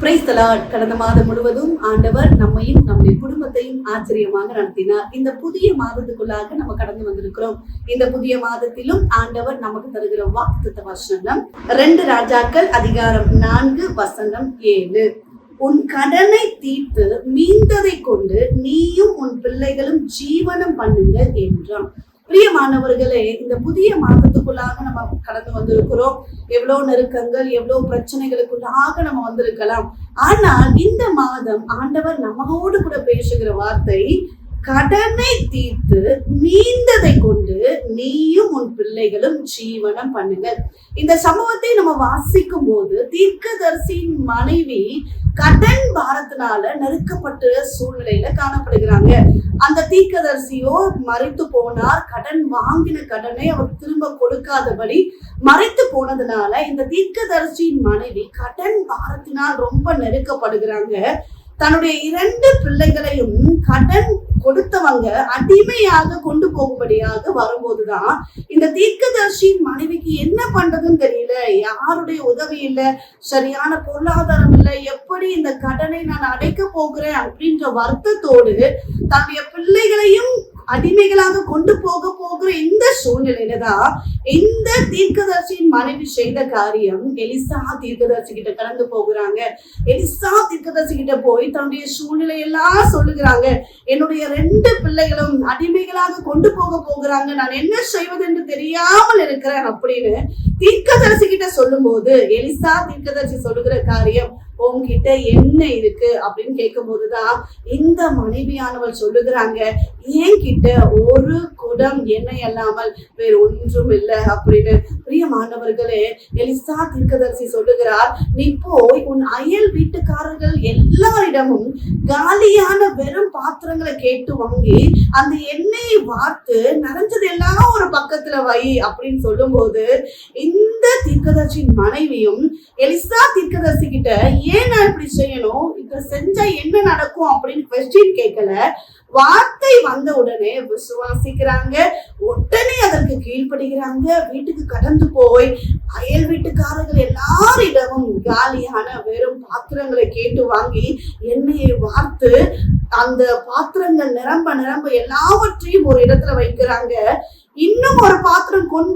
Price கடந்த மாதம் முழுவதும் ஆண்டவர் நம்மையும் நம்முடைய குடும்பத்தையும் ஆச்சரியமாக நடத்தினார். இந்த புதிய மாதத்துக்குள்ளாக நம்ம கடந்து வந்திருக்கிறோம். இந்த புதிய மாதத்திலும் ஆண்டவர் நமக்கு தருகிற வாக்குத்த வசனம் ரெண்டு ராஜாக்கள் அதிகாரம் நான்கு வசனம் ஏழு. உன் கடனை தீர்த்து மீந்ததை கொண்டு நீயும் உன் பிள்ளைகளும் ஜீவனம் பண்ணுங்கள் என்றான். பிரியமானவர்களே இந்த புதிய மாதத்துக்குள்ளாக நம்ம கடந்து வந்திருக்கிறோம். எவ்வளவு நெருக்கங்கள் எவ்வளவு பிரச்சனைகளுக்குள்ளாக நம்ம வந்திருக்கலாம். ஆனால் இந்த மாதம் ஆண்டவர் நம்மோடு கூட பேசுகிற வார்த்தை கடனை தீர்த்து நீந்ததை கொண்டு நீயும் உன் பிள்ளைகளும் ஜீவனம் பண்ணுங்கள். இந்த சம்பவத்தை நம்ம வாசிக்கும் போது தீர்க்கதரிசியின் மனைவி கடன் பாரத்தினால நெருக்கப்பட்ட சூழ்நிலையில காணப்படுகிறாங்க. அந்த தீர்க்கதரிசியோ மறைத்து போனார். கடன் வாங்கின கடனை அவர் திரும்ப கொடுக்காதபடி மறைத்து போனதுனால இந்த தீர்க்கதரிசியின் மனைவி கடன் பாரத்தினால் ரொம்ப நெருக்கப்படுகிறாங்க. தன்னுடைய இரண்டு பிள்ளைகளையும் கடன் கொடுத்தவங்க அடிமையாக கொண்டு போகும்படியாக வரும்போதுதான் இந்த தீர்க்கதர்ஷியின் மனைவிக்கு என்ன பண்றதுன்னு தெரியல. யாருடைய உதவி இல்லை சரியான பொருளாதாரம் இல்லை எப்படி இந்த கடனை நான் அடைக்க போகிறேன் அப்படின்ற வருத்தத்தோடு தன்னுடைய பிள்ளைகளையும் அடிமைகளாக கொண்டு போக போகிற இந்த சூழ்நிலையில தான் இந்த தீர்க்கதர்சியின் மனைவி செய்த காரியம் எலிசா தீர்க்கதர்சி கிட்ட கடந்து போகிறாங்க. எலிசா தீர்க்கதர்சி கிட்ட போய் தன்னுடைய சூழ்நிலை எல்லாம் சொல்லுகிறாங்க. என்னுடைய ரெண்டு பிள்ளைகளும் அடிமைகளாக கொண்டு போக போகிறாங்க. நான் என்ன செய்வது என்று தெரியாமல் இருக்கிறேன் அப்படின்னு தீர்க்கதரிசி கிட்ட சொல்லும்போது எலிசா தீர்க்கதரிசி சொல்லுகிற காரியம் உங்ககிட்ட என்ன இருக்கு அப்படின்னு கேட்கும் போதுதான் இந்த மனைவியானவள் சொல்லுகிறாங்க என்கிட்ட ஒரு குடம் எண்ணெய் அல்லாமல் வேறு ஒன்றும் இல்லை அப்படின்னு. பிரியமானவர்களே எலிசா தீர்க்கதரிசி சொல்லுகிறார் நீ போய் உன் அயல் வீட்டுக்காரர்கள் எல்லாரிடமும் காலியான வெறும் பாத்திரங்களை கேட்டு வாங்கி அந்த எண்ணெயை வார்த்து நிறைஞ்சது எல்லாம் ஒரு பக்கத்துல வை அப்படின்னு சொல்லும்போது இந்த தீர்க்கதர்சியின் மனைவியும் எலிசா தீர்க்கதர்சி கிட்ட ஏன் நான் இப்படி செய்யணும்? இத செஞ்சா என்ன நடக்கும் அப்படின்னு கொஸ்டின் கேட்கல. வார்த்தை வந்த உடனே விசுவாசிக்கிறாங்க. உடனே அதற்கு கீழ்ப்படுகிறாங்க. வீட்டுக்கு கடந்து போய் அயல் வீட்டுக்காரர்கள் எல்லாரிடமும் காலியான வெறும் பாத்திரங்களை கேட்டு வாங்கி எண்ணெயை வார்த்து அந்த பாத்திரங்கள் நிரம்ப நிரம்ப எல்லாவற்றையும் ஒரு இடத்துல வைக்கிறாங்க. இன்னும் ஒரு பாத்திரம் கொண்டு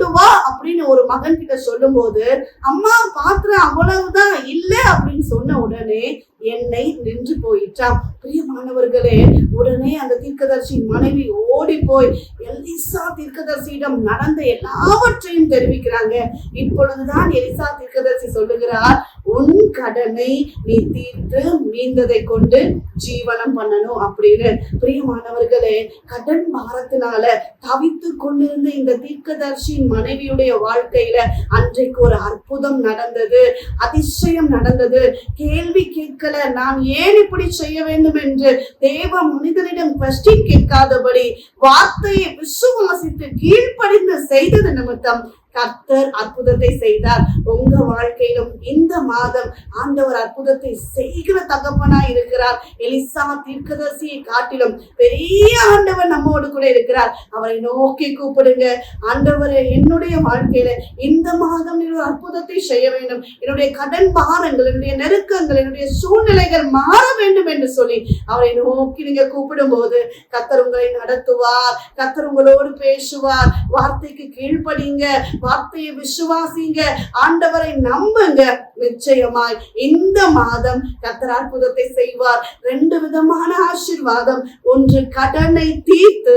அப்படின்னு ஒரு மகன் கிட்ட சொல்லும்போது அம்மா பாத்திரம் அவ்வளவுதான் இல்லை அப்படின்னு சொன்ன உடனே என்னை நின்று போயிட்டான் பிரியமானவர்களே உடனே அந்த தீர்க்கதர்சி மனைவி ஓடி போய் எலிசா தீர்க்கதர்சியிடம் நடந்த எல்லாவற்றையும் தெரிவிக்கிறாங்க. இப்பொழுதுதான் எலிசா தீர்க்கதர்சி சொல்லுகிறார் உன் கடனை நீ தீர்த்து மீந்ததை கொண்டு ஜீவனம் பண்ணணும் அப்படின்னு. பிரியமானவர்களே கடன் பாரத்தினால தவித்து கொண்டிருந்த இந்த தீர்க்கதர்சியின் மனைவியுடைய வாழ்க்கையில அன்றைக்கு ஒரு அற்புதம் நடந்தது அதிசயம் நடந்தது. கேள்வி கேட்கல நான் ஏன் இப்படி செய்ய வேண்டும்? என்று தேவ மனிதனிடம் கொஸ்டின் கேட்காதபடி வார்த்தையை விசுவாசித்து கீழ்ப்படிந்து செய்தது நிமித்தம் கர்த்தர் அற்புதத்தை செய்தார். உங்க வாழ்க்கையிலும் இந்த மாதம் ஆண்டவர் அற்புதத்தை செய்கிற தகப்பனா இருக்கிறார். எலிசா தீர்க்கதரிசியை காட்டிலும் பெரிய ஆண்டவர் நம்மோடு கூட இருக்கிறார். அவரை நோக்கி கூப்பிடுங்க. ஆண்டவர் என்னுடைய வாழ்க்கையில இந்த மாதம் ஒரு அற்புதத்தை செய்ய வேண்டும். என்னுடைய கடன் பாரங்கள் என்னுடைய நெருக்கங்கள் என்னுடைய சூழ்நிலைகள் மாற வேண்டும் என்று சொல்லி அவரை நோக்கி நீங்க கூப்பிடும் போது கத்தர் உங்களை நடத்துவார். கத்தர் உங்களோடு பேசுவார். வார்த்தைக்கு கீழ்ப்படிங்க. வார்த்தையை விசுவாசிங்க. ஆண்டவரை நம்புங்க. நிச்சயமாய் இந்த மாதம் கத்தர் அற்புதத்தை செய்வார். ரெண்டு விதமான ஆசீர்வாதம். ஒன்று கடனை தீர்த்து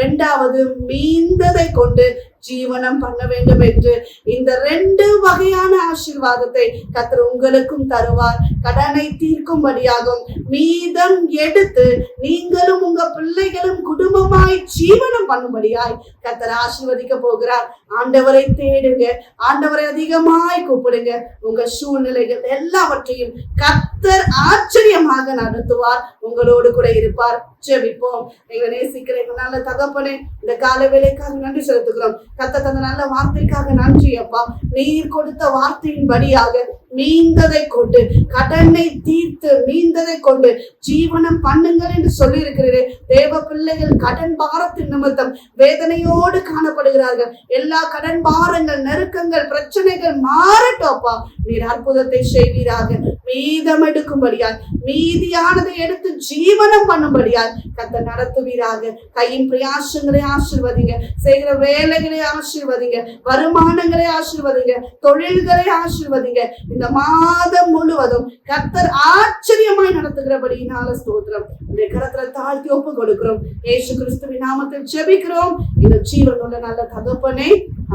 ரெண்டாவது மீந்ததை கொண்டு ஜீவனம் பண்ண வேண்டும் என்று. இந்த ரெண்டு வகையான ஆசீர்வாதத்தை கத்தர் உங்களுக்கும் தருவார். கடனை தீர்க்கும்படியாகும் மீதம் எடுத்து நீங்களும் உங்க பிள்ளைகளும் குடும்பமாய் ஜீவனம் பண்ணும்படியாய் கத்தர் ஆசீர்வதிக்க போகிறார். ஆண்டவரை தேடுங்க. ஆண்டவரை அதிகமாய் கூப்பிடுங்க. உங்க சூழ்நிலைகள் எல்லாவற்றையும் கத்தர் ஆச்சரியமாக நடத்துவார். உங்களோடு கூட இருப்பார். ஜெபிப்போம். எங்களை நேசிக்கிற எங்க நல்ல தகப்பனே இந்த கால வேலைக்காக நன்றி செலுத்துகிறோம். கத்த தந்த நல்ல வார்த்தைக்காக நன்றி அப்பா. நீர் கொடுத்த வார்த்தையின் படியாக மீந்ததை கொண்டு கடனை தீர்த்து மீந்ததை கொண்டு ஜீவனம் பண்ணுங்கள் என்று சொல்லி இருக்கிறேன் தேவ பிள்ளைகள் கடன் பாரத்தின் நிமித்தம் வேதனையோடு காணப்படுகிறார்கள். எல்லா கடன் பாரங்கள் நெருக்கங்கள் பிரச்சனைகள் மாறட்டோப்பா நீர் அற்புதத்தை செய்வீராக. மீதம் எடுக்கும்படியால் மீதியானதை எடுத்து ஜீவனம் பண்ணும்படியால் கத்த நடத்துவீராக. கையின் பிரயாசங்களை ஆசிர்வதிங்க செய்கிற வேலைகளை ஆசிர்வதிங்க வருமானங்களை ஆசிர்வதிங்க தொழில்களை ஆசிர்வதிங்க. இந்த மாதம் முழுவதும் கத்தர் ஆச்சரியமாய் நடத்துகிறபடியினால ஸ்தோத்திரம். இந்த கரத்துல தாழ்த்தி ஒப்பு கொடுக்கிறோம். ஏசு கிறிஸ்துவின் நாமத்தில் செபிக்கிறோம் இந்த ஜீவன் உள்ள நல்ல தகப்பனே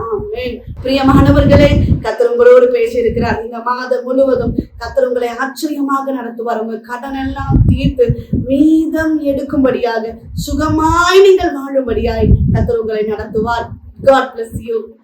ஆமென். பிரியமானவர்களே கத்தர் உங்களோடு பேசி இருக்கிறார் இந்த மாதம் முழுவதும் கத்தர் உங்களை ஆச்சரியமாக நடத்துவார். உங்க கடன் எல்லாம் தீர்த்து மீதம் எடுக்கும்படியாக சுகமாய் நீங்கள் வாழும்படியாய் கத்தர் உங்களை நடத்துவார். God bless you.